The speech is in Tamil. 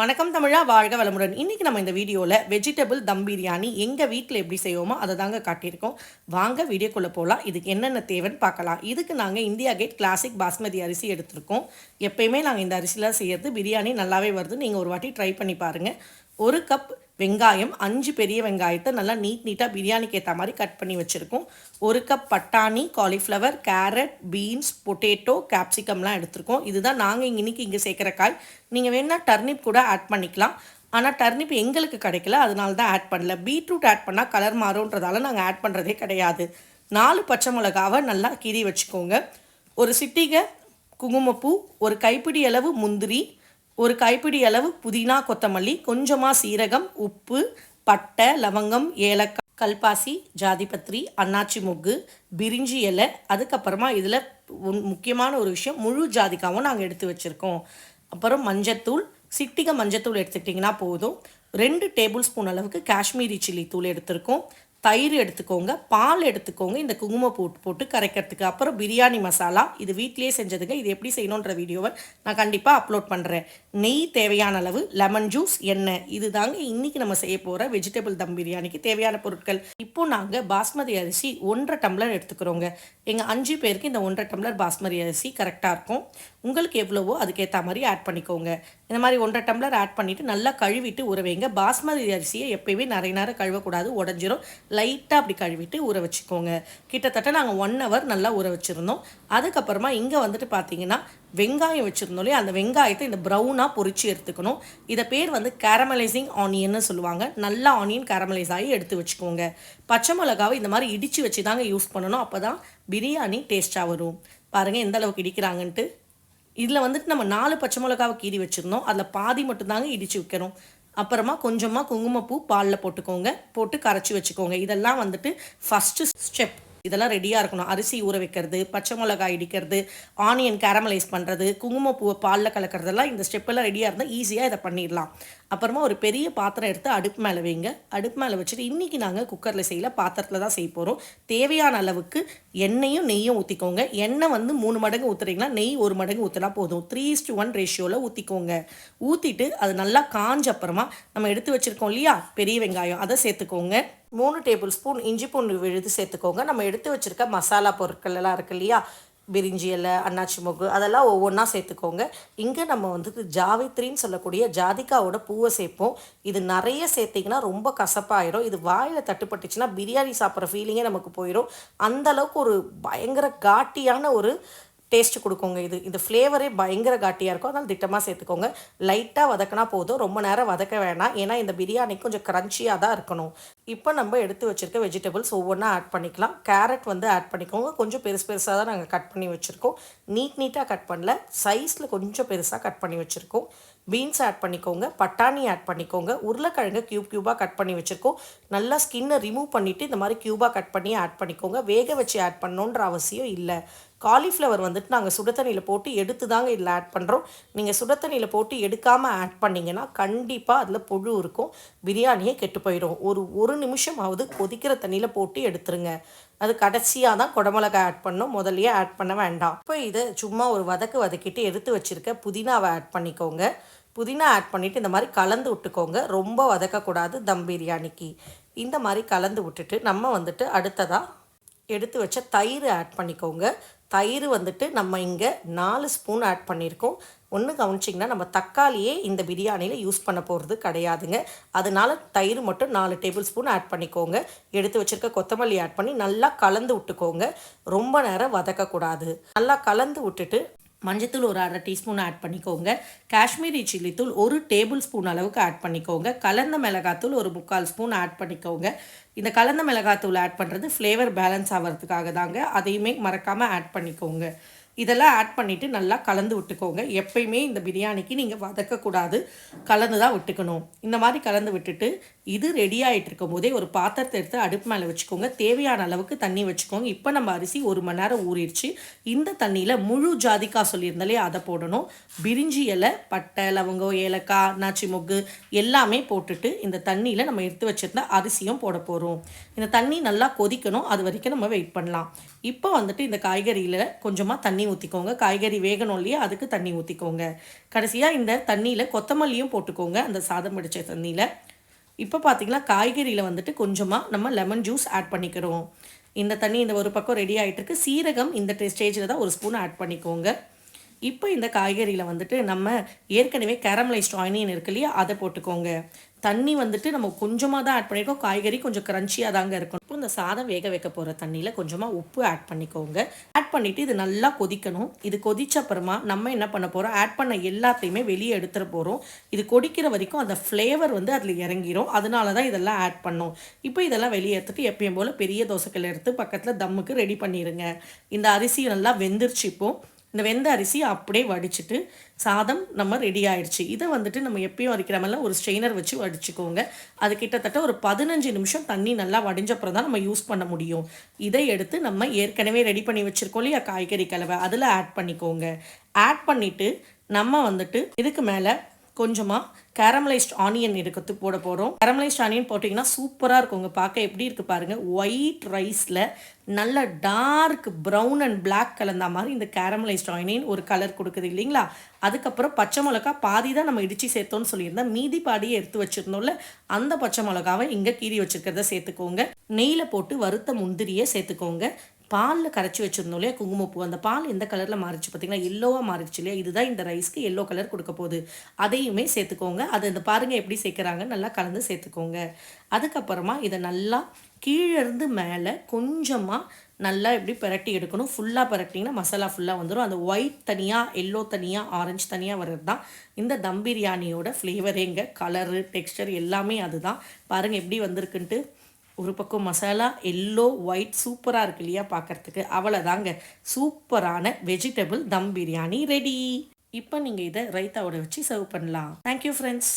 வணக்கம் தமிழா வாழ்க வளமுடன். இன்றைக்கி நம்ம இந்த வீடியோவில் வெஜிடபிள் தம் பிரியாணி எங்கள் வீட்டில் எப்படி செய்வோமோ அதை தாங்க காட்டியிருக்கோம். வாங்க வீடியோக்குள்ளே போகலாம் இதுக்கு என்னென்ன தேவைன்னு பார்க்கலாம். இதுக்கு நாங்கள் இந்தியா கேட் கிளாசிக் பாஸ்மதி அரிசி எடுத்திருக்கோம். எப்பயுமே நாங்கள் இந்த அரிசிலாம் செய்யறது. பிரியாணி நல்லாவே வருது நீங்கள் ஒரு வாட்டி ட்ரை பண்ணி பாருங்கள் ஒரு கப் வெங்காயம் அஞ்சு பெரிய வெங்காயத்தை நல்லா நீட் நீட்டாக பிரியாணிக்கு ஏற்ற மாதிரி கட் பண்ணி வச்சுருக்கோம். ஒரு கப் பட்டாணி காலிஃப்ளவர் கேரட் பீன்ஸ் பொட்டேட்டோ கேப்சிகம்லாம் எடுத்திருக்கோம். இதுதான் நாங்கள் இன்னைக்கு இங்கே சேர்க்குற காய். நீங்கள் வேணால் டர்னிப் கூட ஆட் பண்ணிக்கலாம். ஆனால் டர்னிப் எங்களுக்கு கிடைக்கல அதனால தான் ஆட் பண்ணல. பீட்ரூட் ஆட் பண்ணால் கலர் மாறும்ன்றதால நாங்கள் ஆட் பண்ணுறதே கிடையாது. நாலு பச்சை மிளகாவை நல்லா கீறி வச்சுக்கோங்க. ஒரு சிட்டிகை குங்குமப்பூ ஒரு கைப்பிடி அளவு முந்திரி ஒரு கைப்பிடி அளவு புதினா கொத்தமல்லி கொஞ்சமாக சீரகம் உப்பு பட்டை லவங்கம் ஏலக்காய் கல்பாசி ஜாதிபத்ரி அன்னாச்சி மொக்கு பிரிஞ்சி இலை. அதுக்கப்புறமா இதில் முக்கியமான ஒரு விஷயம் முழு ஜாதிக்காவும் நாங்கள் எடுத்து வச்சுருக்கோம். அப்புறம் மஞ்சத்தூள் சிட்டிக மஞ்சத்தூள் எடுத்துக்கிட்டிங்கன்னா போதும். ரெண்டு டேபிள் ஸ்பூன் அளவுக்கு காஷ்மீரி சில்லி தூள் எடுத்திருக்கோம். தயிர் எடுத்துக்கோங்க பால் எடுத்துக்கோங்க இந்த குங்குமம் போட்டு போட்டு கரைக்கிறதுக்கு. அப்புறம் பிரியாணி மசாலா இது வீட்டிலேயே செஞ்சதுங்க இது எப்படி செய்யணுன்ற வீடியோவை நான் கண்டிப்பாக அப்லோட் பண்ணுறேன் நெய் தேவையான அளவு லெமன் ஜூஸ் எண்ணெய் இது தாங்க இன்றைக்கி நம்ம செய்ய போகிற வெஜிடபிள் தம் பிரியாணிக்கு தேவையான பொருட்கள். இப்போ நாங்கள் பாஸ்மதி அரிசி ஒன்றரை டம்ளர் எடுத்துக்கிறோங்க. எங்கள் அஞ்சு பேருக்கு இந்த ஒன்றரை டம்ளர் பாஸ்மதி அரிசி கரெக்டாக இருக்கும். உங்களுக்கு எவ்வளவோ அதுக்கேற்ற மாதிரி ஆட் பண்ணிக்கோங்க. இந்த மாதிரி ஒன்றரை டம்ளர் ஆட் பண்ணிவிட்டு நல்லா கழுவிட்டு ஊற வைங்க. பாஸ்மதி அரிசியை எப்பயுமே நிறைய நேரம் கழுவக்கூடாது உடஞ்சிரும். லைட்டாக அப்படி கழுவிட்டு ஊற வச்சுக்கோங்க. கிட்டத்தட்ட நாங்கள் ஒன் ஹவர் நல்லா ஊற வச்சுருந்தோம். அதுக்கப்புறமா இங்கே வந்துட்டு பார்த்தீங்கன்னா வெங்காயம் வச்சுருந்தோம் இல்லையா? அந்த வெங்காயத்தை இந்த ப்ரௌனாக பொறிச்சு எடுத்துக்கணும். இதை பேர் வந்து கேரமலைசிங் ஆனியன்னு சொல்லுவாங்க. நல்லா ஆனியன் கேரமலைஸ் ஆகி எடுத்து வச்சுக்கோங்க. பச்சை மிளகாவை இந்த மாதிரி இடித்து வச்சு தாங்க யூஸ் பண்ணணும். அப்போ தான் பிரியாணி டேஸ்ட்டாக வரும். பாருங்கள் எந்த அளவுக்கு இடிக்கிறாங்கன்ட்டு. இதில் வந்துட்டு நம்ம நாலு பச்சை மிளகாவை கீறி வச்சுருந்தோம். அதில் பாதி மட்டும்தாங்க இடித்து வைக்கணும். அப்புறமா கொஞ்சமாக குங்குமப்பூ பாலில் போட்டுக்கோங்க. போட்டு கரைச்சி வச்சுக்கோங்க. இதெல்லாம் வந்துட்டு ஃபஸ்ட்டு ஸ்டெப் இதெல்லாம் ரெடியாக இருக்கணும். அரிசி ஊற வைக்கிறது பச்சை மிளகாய் இடிக்கிறது ஆனியன் கேரமலைஸ் பண்ணுறது குங்குமப்பூவை பாலில் கலக்கிறதெல்லாம் இந்த ஸ்டெப்பெல்லாம் ரெடியாக இருந்தால் ஈஸியாக இதை பண்ணிடலாம். அப்புறமா ஒரு பெரிய பாத்திரம் எடுத்து அடுப்பு மேலே வைங்க. அடுப்பு மேலே வச்சுட்டு இன்றைக்கி நாங்கள் குக்கரில் செய்யல பாத்திரத்தில் தான் செய்ய போகிறோம் தேவையான அளவுக்கு எண்ணெயும் நெய்யும் ஊற்றிக்கோங்க எண்ணெய் வந்து மூணு மடங்கு ஊற்றுறீங்கன்னா நெய் ஒரு மடங்கு ஊற்றினா போதும். த்ரீ டு ஒன் ரேஷியோவில் ஊற்றிக்கோங்க ஊற்றிட்டு அது நல்லா காஞ்ச அப்புறமா நம்ம எடுத்து வச்சுருக்கோம் இல்லையா? பெரிய வெங்காயம் அதை சேர்த்துக்கோங்க. மூணு டேபிள் ஸ்பூன் இஞ்சி பூண்டு விழுது சேர்த்துக்கோங்க. நம்ம எடுத்து வச்சுருக்க மசாலா பொருட்கள் எல்லாம் இருக்கு இல்லையா? பிரிஞ்சி இலை அன்னாச்சி மொக்கு அதெல்லாம் ஒவ்வொன்றா சேர்த்துக்கோங்க. இங்கே நம்ம வந்துட்டு ஜாவித்ரின்னு சொல்லக்கூடிய ஜாதிக்காவோட பூவை சேர்ப்போம். இது நிறைய சேர்த்திங்கன்னா ரொம்ப கசப்பாயிரும். இது வாயில் தட்டுப்பட்டுச்சுன்னா பிரியாணி சாப்பிட்ற ஃபீலிங்கே நமக்கு போயிடும் அந்தளவுக்கு ஒரு பயங்கர காட்டியான ஒரு டேஸ்ட் கொடுக்குங்க இது. இந்த ஃப்ளேவரே பயங்கர காட்டியாக இருக்கும். அதனால் திட்டமாக சேர்த்துக்கோங்க. லைட்டாக வதக்கினா போதும். ரொம்ப நேரம் வதக்க வேணாம். ஏன்னா இந்த பிரியாணி கொஞ்சம் க்ரன்ச்சியாக தான் இருக்கணும். இப்போ நம்ம எடுத்து வச்சுருக்க வெஜிடபிள்ஸ் ஒவ்வொன்றா ஆட் பண்ணிக்கலாம். கேரட் வந்து ஆட் பண்ணிக்கோங்க. கொஞ்சம் பெருசு பெருசாக தான் நாங்கள் கட் பண்ணி வச்சுருக்கோம். நீட் நீட்டாக கட் பண்ணல. சைஸில் கொஞ்சம் பெருசாக கட் பண்ணி வச்சுருக்கோம். பீன்ஸ் ஆட் பண்ணிக்கோங்க. பட்டாணி ஆட் பண்ணிக்கோங்க. உருளைக்கிழங்கு க்யூப் க்யூபாக கட் பண்ணி வச்சுருக்கோம். நல்லா ஸ்கின்னை ரிமூவ் பண்ணிவிட்டு இந்த மாதிரி க்யூபாக கட் பண்ணி ஆட் பண்ணிக்கோங்க. வேக வச்சு ஆட் பண்ணணுன்ற அவசியம் இல்லை. காலிஃப்ளவர் வந்துட்டு நாங்கள் சுட தண்ணியில் போட்டு எடுத்து தாங்க இதில் ஆட் பண்ணுறோம் நீங்கள் சுட தண்ணியில் போட்டு எடுக்காமல் ஆட் பண்ணிங்கன்னா கண்டிப்பாக அதில் புழு இருக்கும் பிரியாணியே கெட்டு போயிடும். ஒரு ஒரு நிமிஷமாவது கொதிக்கிற தண்ணியில் போட்டு எடுத்துருங்க. அது கடைசியாக தான் குடமிளகா ஆட் பண்ணும் முதல்லையே ஆட் பண்ண வேண்டாம். இப்போ இதை சும்மா ஒரு வதக்கு வதக்கிட்டு எடுத்து வச்சுருக்க புதினாவை ஆட் பண்ணிக்கோங்க. புதினா ஆட் பண்ணிவிட்டு இந்த மாதிரி கலந்து விட்டுக்கோங்க. ரொம்ப வதக்கக்கூடாது தம் பிரியாணிக்கு. இந்த மாதிரி கலந்து விட்டுட்டு நம்ம வந்துட்டு அடுத்ததாக எடுத்து வச்ச தயிர் ஆட் பண்ணிக்கோங்க. தயிர் வந்துட்டு நம்ம இங்கே நாலு ஸ்பூன் ஆட் பண்ணியிருக்கோம். ஒன்று கவனிச்சிங்கன்னா நம்ம தக்காளியே இந்த பிரியாணியில் யூஸ் பண்ண போகிறது கிடையாதுங்க. அதனால தயிர் மட்டும் நாலு டேபிள் ஸ்பூன் ஆட் பண்ணிக்கோங்க. எடுத்து வச்சுருக்க கொத்தமல்லி ஆட் பண்ணி நல்லா கலந்து விட்டுக்கோங்க. ரொம்ப நேரம் வதக்கக்கூடாது. நல்லா கலந்து விட்டுட்டு மஞ்சத்தூள் ஒரு அரை டீஸ்பூன் ஆட் பண்ணிக்கோங்க. காஷ்மீரி சில்லி தூள் ஒரு டேபிள் ஸ்பூன் அளவுக்கு ஆட் பண்ணிக்கோங்க. கலந்த மிளகாத்தூள் ஒரு முக்கால் ஸ்பூன் ஆட் பண்ணிக்கோங்க. இந்த கலந்த மிளகாத்தூள் ஆட் பண்ணுறது ஃப்ளேவர் பேலன்ஸ் ஆகிறதுக்காக தாங்க. அதையுமே மறக்காமல் ஆட் பண்ணிக்கோங்க. இதெல்லாம் ஆட் பண்ணிவிட்டு நல்லா கலந்து விட்டுக்கோங்க. எப்பயுமே இந்த பிரியாணிக்கு நீங்கள் வதக்கக்கூடாது. கலந்து தான் விட்டுக்கணும். இந்த மாதிரி கலந்து விட்டுட்டு இது ரெடி ஆகிட்டு இருக்கும் போதே ஒரு பாத்திரத்தை எடுத்து அடுப்பு மேலே வச்சுக்கோங்க. தேவையான அளவுக்கு தண்ணி வச்சுக்கோங்க. இப்போ நம்ம அரிசி ஒரு மணி நேரம் ஊறிடுச்சு. இந்த தண்ணியில் முழு ஜாதிக்காய் சொல்லியிருந்தாலே அதை போடணும். பிரிஞ்சி இலை பட்டை லவங்கம் ஏலக்காய் நாச்சி மொக்கு எல்லாமே போட்டுட்டு இந்த தண்ணியில் நம்ம எடுத்து வச்சுருந்தா அரிசியும் போட போகிறோம் இந்த தண்ணி நல்லா கொதிக்கணும். அது வரைக்கும் நம்ம வெயிட் பண்ணலாம். இப்போ வந்துட்டு இந்த காய்கறியில் கொஞ்சமாக தண்ணி தண்ணி ஊற்றிக்கோங்க காய்கறி வேகணும் இல்லையா? அதுக்கு தண்ணி ஊற்றிக்கோங்க கடைசியாக இந்த தண்ணியில் கொத்தமல்லியும் போட்டுக்கோங்க. அந்த சாதம் பிடிச்ச தண்ணியில். இப்போ பார்த்தீங்கன்னா காய்கறியில் வந்துட்டு கொஞ்சமாக நம்ம லெமன் ஜூஸ் ஆட் பண்ணிக்கிறோம். இந்த தண்ணி இந்த ஒரு பக்கம் ரெடி ஆகிட்டு இருக்கு. சீரகம் இந்த ஸ்டேஜில் தான் ஒரு ஸ்பூன் ஆட் பண்ணிக்கோங்க. இப்போ இந்த காய்கறியில் வந்துட்டு நம்ம ஏற்கனவே கேரமலைஸ்ட் ஆனியன் இருக்கு இல்லையா? அதை போட்டுக்கோங்க. தண்ணி வந்துட்டு நம்ம கொஞ்சமாக தான் ஆட் பண்ணியிருக்கோம் காய்கறி கொஞ்சம் க்ரன்ச்சியாக தாங்க இருக்கும் இப்போ இந்த சாதம் வேக வைக்க போகிற தண்ணியில் கொஞ்சமாக உப்பு ஆட் பண்ணிக்கோங்க. ஆட் பண்ணிவிட்டு இது நல்லா கொதிக்கணும். இது கொதிச்ச அப்புறமா நம்ம என்ன பண்ண போகிறோம் ஆட் பண்ண எல்லாத்தையுமே வெளியே எடுத்துகிட்டு போகிறோம் இது கொதிக்கிற வரைக்கும் அந்த ஃப்ளேவர் வந்து அதில் இறங்கிரும். அதனால தான் இதெல்லாம் ஆட் பண்ணோம். இப்போ இதெல்லாம் வெளியே எடுத்துட்டு எப்பயும் போல் பெரிய தோசைக்கல் எடுத்து பக்கத்தில் தம்முக்கு ரெடி பண்ணிடுங்க இந்த அரிசி நல்லா வெந்துருச்சு இப்போது இந்த வெந்த அரிசி அப்படியே வடிச்சிட்டு சாதம் நம்ம ரெடி ஆயிடுச்சு. இதை வந்துட்டு நம்ம எப்பயும் வடிக்கிற மாதிரிலாம் ஒரு ஸ்ட்ரெயினர் வச்சு வடிச்சுக்கோங்க. அது கிட்டத்தட்ட ஒரு பதினஞ்சு நிமிஷம் தண்ணி நல்லா வடிஞ்சப்புறம் தான் நம்ம யூஸ் பண்ண முடியும். இதை எடுத்து நம்ம ஏற்கனவே ரெடி பண்ணி வச்சுருக்கோம் இல்லையா காய்கறி கலவை. அதில் ஆட் பண்ணிக்கோங்க. ஆட் பண்ணிவிட்டு நம்ம வந்துட்டு இதுக்கு மேலே கொஞ்சமாக கேரமலைஸ்ட் ஆனியன் எடுத்து போட போகிறோம் கேரமலைஸ்ட் ஆனியன் போட்டிங்கன்னா சூப்பராக இருக்கும். உங்கள் பார்க்க எப்படி இருக்குது பாருங்கள் ஒயிட் ரைஸில் நல்ல டார்க் ப்ரௌன் அண்ட் பிளாக் கலந்த மாதிரி இந்த கேரமலைஸ்ட் ஆனியன் ஒரு கலர் கொடுக்குது இல்லைங்களா? அதுக்கப்புறம் பச்சை மிளகா பாதி தான் நம்ம இடித்து சேர்த்தோம்னு சொல்லியிருந்தேன் மீதி பாடியை எடுத்து வச்சுருந்தோம்ல அந்த பச்சை மிளகாவை இங்கே கீறி வச்சுருக்கிறத சேர்த்துக்கோங்க. நெய்யில் போட்டு வறுத்த முந்திரியை சேர்த்துக்கோங்க. பாலில் கரைச்சி வச்சுருந்தோம் இல்லையா குங்குமப்பூ. அந்த பால் எந்த கலரில் மாறிச்சு பார்த்தீங்கன்னா எல்லோவாக மாறிச்சு இல்லையா? இதுதான் இந்த ரைஸ்க்கு எல்லோ கலர் கொடுக்க போகுது. அதையுமே சேர்த்துக்கோங்க. அதை இந்த பாருங்கள் எப்படி சேர்க்குறாங்க நல்லா கலந்து சேர்த்துக்கோங்க. அதுக்கப்புறமா இதை நல்லா கீழேருந்து மேலே கொஞ்சமாக நல்லா இப்படி பிரட்டி எடுக்கணும்? ஃபுல்லாக பிரட்டிங்கன்னா மசாலா ஃபுல்லாக வந்துடும் அந்த ஒயிட் தனியாக எல்லோ தனியாக ஆரஞ்சு தனியாக வர்றது தான் இந்த தம் பிரியாணியோட ஃப்ளேவரேங்க கலரு டெக்ஸ்டர் எல்லாமே அதுதான். பாருங்கள் எப்படி வந்திருக்குன்ட்டு. ஒரு பக்கம் மசாலா எல்லோ ஒயிட் சூப்பராக இருக்கு இல்லையா பார்க்குறதுக்கு அவ்வளோதாங்க சூப்பரான வெஜிடபிள் தம் பிரியாணி ரெடி இப்போ நீங்கள் இதை ரைத்தாவோட வச்சு சர்வ் பண்ணலாம். Thank you friends